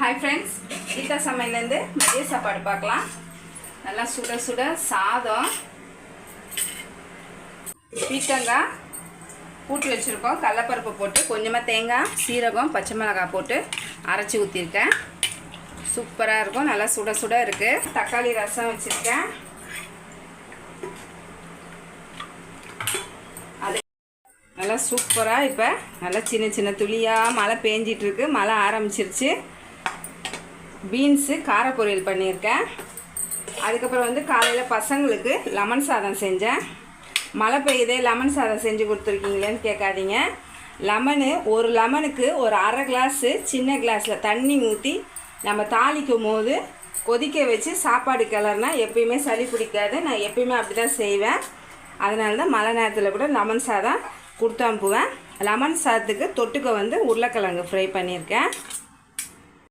Hi friends Geetha சமையல்லேருந்து மதிய சாப்பாடு பார்க்கலாம். நல்லா சுட சுட சாதம் பீக்கங்காய் கூட்டி வச்சுருக்கோம். கடலப்பருப்பு போட்டு கொஞ்சமாக தேங்காய் சீரகம் பச்சை மிளகாய் போட்டு அரைச்சி ஊற்றிருக்கேன் சூப்பராக இருக்கும். நல்லா சுட சுட இருக்குது தக்காளி ரசம் வச்சுருக்கேன். நல்லா சூப்பராக இப்போ நல்லா சின்ன சின்ன துளியாக மழை பேஞ்சிட்ருக்கு மழை ஆரம்பிச்சிருச்சு. பீன்ஸு கார பொரியல் பண்ணியிருக்கேன். அதுக்கப்புறம் வந்து காலையில் பசங்களுக்கு லெமன் சாதம் செஞ்சேன். மழை பெய்யுதே லெமன் சாதம் செஞ்சு கொடுத்துருக்கீங்களேன்னு கேட்காதீங்க. லெமனு ஒரு லெமனுக்கு ஒரு அரை கிளாஸு சின்ன கிளாஸில் தண்ணி ஊற்றி நம்ம தாளிக்கும் போது கொதிக்க வச்சு சாப்பாடு கிளறுனா எப்பயுமே சளி பிடிக்காது. நான் எப்பயுமே அப்படி தான் செய்வேன். அதனால தான் மழை நேரத்தில் கூட லெமன் சாதம் கொடுத்து அனுப்புவேன். லெமன் சாதத்துக்கு தொட்டுக்க வந்து உருளைக்கிழங்கு ஃப்ரை பண்ணியிருக்கேன்.